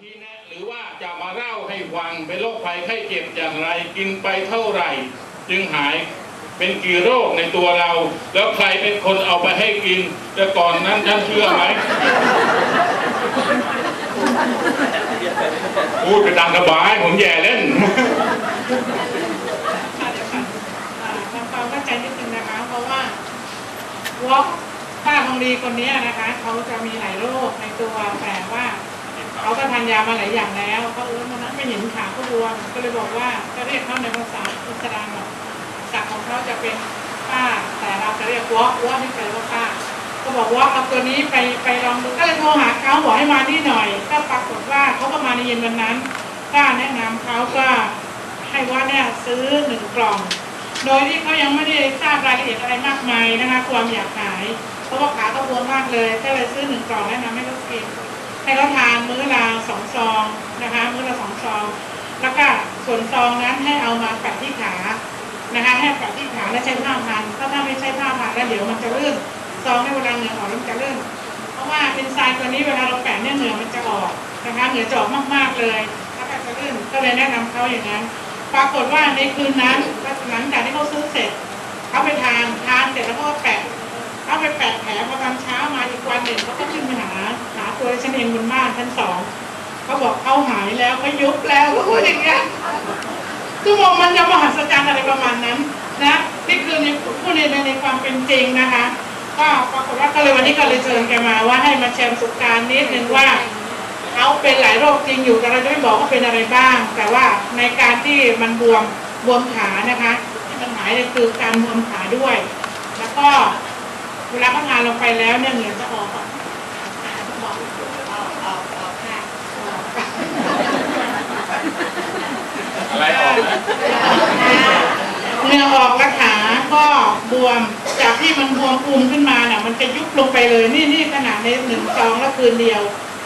ชี้แนะหรือว่าจะมาเล่าให้ฟังเป็นโรคภัยไข้เจ็บอย่างไรกินไปเท่าไหร่ จึงหายเป็นกี่โรคในตัวเรา แล้วใครเป็นคนเอาไปให้กิน แต่ก่อนนั้นท่านเชื่อไหมพูดไปตามสบายผมแย่เล่นค่ะเดี๋ยวก่อนอ่าทำความเข้าใจนิดนึงนะคะเพราะว่าวอล์กป้าทองดีคนนี้นะคะเขาจะมีหลายโรคในตัวแต่ว่า เขาก็ทานยามาหลายอย่างแล้วเขาเออวันไม่เห็นขาเขาบวมก็เลยบอกว่าก็เรียกเขาในภาษาอิสลามอะศักดิ์ของเขาจะเป็นป้า แต่เราจะเรียกวอกวอกนี่แปลว่าป้า ก็บอกว่าเอาตัวนี้ไปไปลองดูก็เลยโทรหาเขาบอกให้มาที่หน่อย ก็ปรากฏว่าเขาก็มาในเย็นวันนั้นก็แนะนำเขาก็ให้ว่าเนี่ยซื้อหนึ่งกล่องโดยที่เขายังไม่ได้ทราบรายละเอียดอะไรมากมายนะคะ ความอยากหาย เพราะว่าขาเขาบวมมากเลย ก็เลยซื้อหนึ่งกล่องแนะนำให้เขากิน ให้เขาทานมื้อละสองซองนะคะ มื้อละสองซอง แล้วก็ส่วนซองนั้นให้เอามาแปะที่ขานะคะให้แปะที่ขาและใช้ผ้าพันถ้าถ้าไม่ใช้ผ้าพันแล้วเดี๋ยวมันจะลื่นซองในเวลาเหงื่อออกมันจะลื่นเพราะว่าเอนไซม์ตัวนี้เวลาเราแปะเนี่ยเหงื่อมันจะออกนะคะเหงื่อจะออกมากๆเลยแล้วก็จะลื่นก็เลยแนะนำเขาอย่างนั้นปรากฏว่าในคืนนั้นหลังจากที่เขาซื้อเสร็จเขาไปทานทานเสร็จแล้วก็แปะ เขาไปแปะแผลพอตอนเช้ามาอีกวันหนึ่งเขาก็ขึ้นไปหาหาตัวฉันเองบนบ้านชั้นสองเขาบอกเขาหายแล้วเขายุบแล้วเขาพูดอย่างเงี้ยคือมองมันจะมหัศจรรย์อะไรประมาณนั้นนะนี่คือในพูดในในความเป็นจริงนะคะก็ปรากฏว่าก็เลยวันนี้ก็เลยเชิญแกมาว่าให้มาแชร์ประสบการณ์นิดนึงว่าเขาเป็นหลายโรคจริงอยู่แต่เราจะไม่บอกว่าเป็นอะไรบ้าง แต่ว่าในการที่มันบวมบวมขานะคะที่มันหายเนี่ยคือการบวมขาด้วย แล้วก็ เวลาเขาทานลงไปแล้วเนี่ยเงื่อจะออกอะบอกออกออกออกค่ะออกอะไรออกนะเงื่อออกและขาก็บวมจากที่มันบวมอุ้มขึ้นมาเนี่ยมันจะยุบลงไปเลยนี่นี่ขนาดในหนึ่งซองแล้วคืนเดียว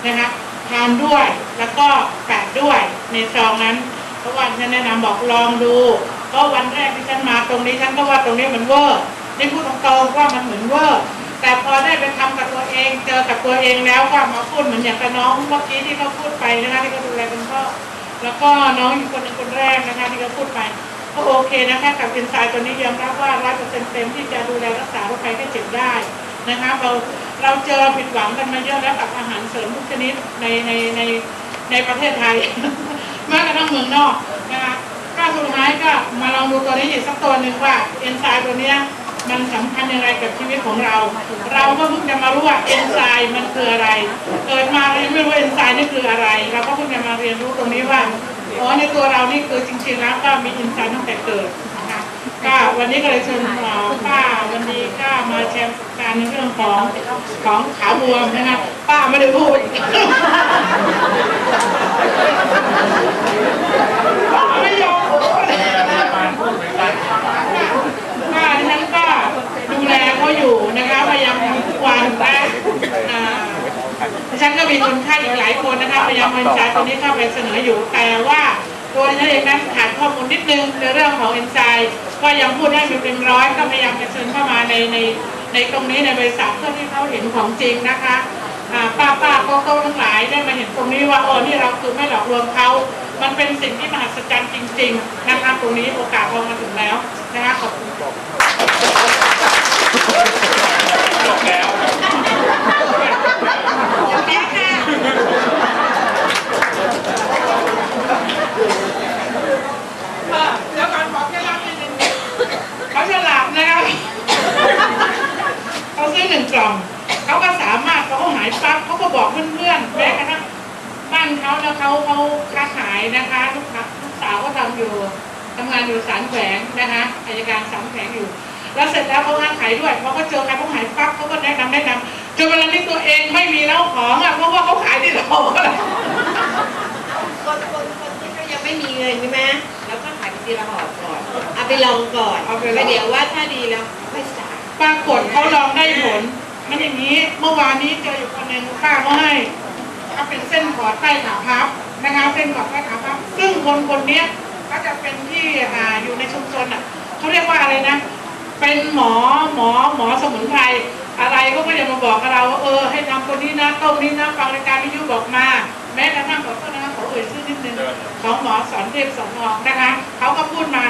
นะคะทานด้วยแล้วก็แปะด้วยในซองนั้นเพราะว่าฉันแนะนำบอกลองดูก็วันแรกที่ฉันมาตรงนี้ฉันก็ว่าตรงนี้มันเวอร์ นี่พูดตรงๆว่ามันเหมือนเวอร์แต่พอได้ไปทำกับตัวเองเจอกับตัวเองแล้วก็มาพูดเหมือนอย่างกับน้องเมื่อกี้ที่เขาพูดไปนะคะที่เขาดูแลคุณพ่อแล้วก็น้องอีกคนหนึ่งคนแรกนะคะที่เขาพูดไปก็โอเคนะคะกับเอนไซม์ตัวนี้ยอมรับว่าร้อยเปอร์เซ็นต์เต็มที่จะดูแลรักษาโรคภัยแค่เจ็บได้นะคะเราเราเจอผิดหวังกันมาเยอะแล้วกับอาหารเสริมทุกชนิดในในในในประเทศไทยแม้กระทั่งเมืองนอกนะคะก็สุดท้ายก็มาลองดูตัวนี้อีกสักตัวหนึ่งว่าเอนไซม์ตัวเนี้ย มันสำคัญยังไงกับชีวิตของเรา เราก็เพิ่งจะมารู้ว่าเอนไซม์มันคืออะไร เกิดมาเรายังไม่รู้เอนไซม์นี่คืออะไร เราก็เพิ่งจะมาเรียนรู้ตรงนี้ว่าอ๋อในตัวเรานี่คือจริงๆแล้วก็มีเอนไซม์ตั้งแต่เกิดนะคะก็วันนี้ก็เลยเชิญเอ่อป้าวันนี้ก็มาแชร์ประสบการณ์ในเรื่องของของขาบวมนะคะป้าไม่ได้พูด ไม่ยอมพูด มีประมาณพูดเหมือนกัน ว่าฉันก็ดูแลเขาอยู่นะคะพยายามทำทุกวันนะอ่าฉันก็ มีคนไข้อีกหลายคนนะคะพยายามเอาเอนไซม์ตัวนี้เข้าไปเสนออยู่แต่ว่าตัวฉันเองนั้นขาดข้อมูลนิดนึงในเรื่องของเอนไซม์ก็ยังพูดให้มันเป็นร้อยก็พยายามจะเชิญเข้ามาในในในตรงนี้ในบริษัทเพื่อที่เขาเห็นของจริงนะคะป้าป้าโกโก้ทั้งหลายได้มาเห็นตรงนี้ว่าโอ้นี่เราคือไม่หลอกลวงเขา มันเป็นสิ่งที่มหัศจรรย์จริง ๆ นะคะตรงนี้โอกาสเรามาถึงแล้วนะคะขอบคุณจบแล้ว เออเดี๋ยวก่อนบอกแค่รับนิดนึงเขาฉลาดนะครับเขาซื้อหนึ่งกล่องเขาก็สามารถเขาหายปั๊บเขาก็บอกเพื่อนๆแม้กระทั่งบ้านเขาแล้วเขาเขาค้าขายนะคะลูกค้าลูกสาวก็ทำอยู่ทำงานอยู่ศาลแขวงนะคะอายการศาลแขวงอยู่ แล้วเสร็จแล้วเขาค้าขายด้วยพอเขาเจอใครเขาหายปั๊บเขาก็แนะนำแนะนำ จนเวลานี้ตัวเองไม่มีแล้วของอะเพราะว่าเขาขายที่เราแล้วคนคนคนที่เขายังไม่มีเงินใช่ไหมแล้วก็ขายไปทีละห่อก่อนเอาไปลองก่อนเอาไปลองแล้วเดี๋ยวว่าถ้าดีแล้วค่อยจ่ายปรากฏเขาลองได้ผลมันอย่างนี้เมื่อวานนี้เจออยู่คนหนึ่งป้าเขาให้เขาเป็นเส้นขอดใต้ขาพับนะคะเส้นขอดใต้ขาพับ ซึ่งคนคนเนี้ยก็จะเป็นที่อ่าอยู่ในชุมชนอะเขาเรียกว่าอะไรนะ เป็นหมอหมอหมอสมุนไพร อะไรเขาก็จะมาบอกกับเราว่าเออให้ทำคนนี้นะต้มนี้นะฟังรายการวิทยุบอกมา แม้กระทั่งขอโทษนะคะขอเอ่ยชื่อนิดนึงของหมอสอนเทพสอนออกนะคะเขาก็พูดมา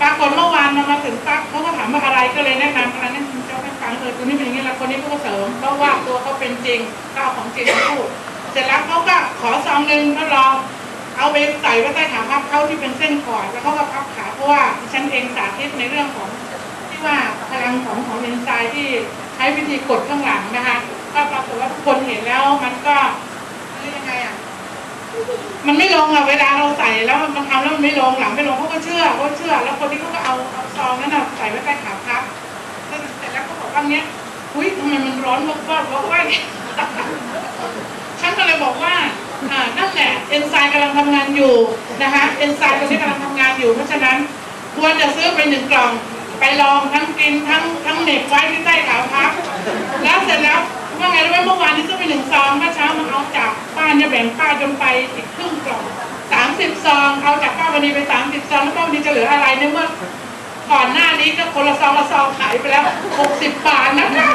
ปรากฏเมื่อวานมามาถึงปั๊บเขาก็ถามว่าอะไรก็เลยแนะนำอะไรนั่นคุณเจ้าให้ฟังเออตัวนี้เป็นอย่างนี้แล้วคนนี้ก็เสริมเพราะว่าตัวเขาเป็นจริงก็เอาของจริงมาพูดเสร็จแล้วเขาก็ขอซองหนึ่งทดลองเอาไปใส่ไว้ใต้ขาพับเขาที่เป็นเส้นขอดแล้วเขาก็พับขาเพราะว่าดิฉันเองสาธิตในเรื่องของที่ว่าพลังของของเอนไซม์ที่ใช้วิธีกดข้างหลังนะคะก็ปรากฏว่าทุกคนเห็นแล้วมันก็เรียกยังไงอะมันไม่ลงอะเวลาเราใส่แล้วมันทำแล้วมันไม่ลงหลังไม่ลงเขาก็เชื่อเขาเชื่อ แล้วคนที่เขาก็เอาเอาซองนั้นน่ะใส่ไว้ใต้ขาพับแล้วเสร็จแล้วเขาบอกว่าเนี้ยอุ้ยทำไมมันร้อนวอกวอกวอกวอกเนี่ยฉันก็เลยบอกว่าอ่านั่นแหละเอนไซม์กำลังทำงานอยู่นะคะเอนไซม์ตัวนี้กำลังทำงานอยู่เพราะฉะนั้นควรจะซื้อไปหนึ่งกล่อง ไปลองทั้งกินทั้งทั้งเหน็บไว้ที่ใต้ขาพับแล้วเสร็จแล้วว่าไงรู้ไหมเมื่อวานนี้ซื้อไปหนึ่งซองเมื่อเช้ามาเอาจากป้าเนี่ยแบ่งป้าจนไปอีกครึ่งกล่องสามสิบซองเอาจากป้าวันนี้ไปสามสิบซองแล้วป้าวันนี้จะเหลืออะไรในเมื่อก่อนหน้านี้ก็คนละซองละซองขายไปแล้วหกสิบบาทนะคะ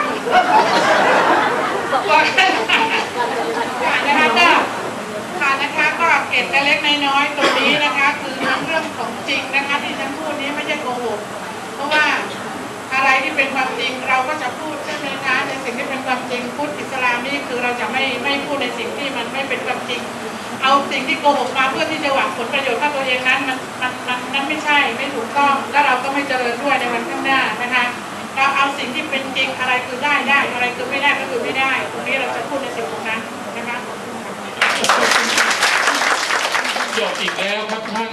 ก่อนหน้านะคะก็ค่ะนะคะก็เก็บเล็กน้อยๆตรงนี้นะคะ ความจริงพุทธอิสลามนี่คือเราจะไม่ไม่พูดในสิ่งที่มันไม่เป็นความจริง เอาสิ่งที่โกหกมาเพื่อที่จะหวังผลประโยชน์กับตัวเองนั้นมันมันมันนั้นไม่ใช่ไม่ถูกต้องแล้วเราก็ไม่เจริญด้วยในวันข้างหน้านะคะเราเอาสิ่งที่เป็นจริงอะไรคือได้ได้อะไรคือไม่ได้ก็คือไม่ได้ ตรงนี้เราจะพูดในสิ่งตรงนั้นนะคะขอบคุณค่ะจบอีกแล้วครับท่าน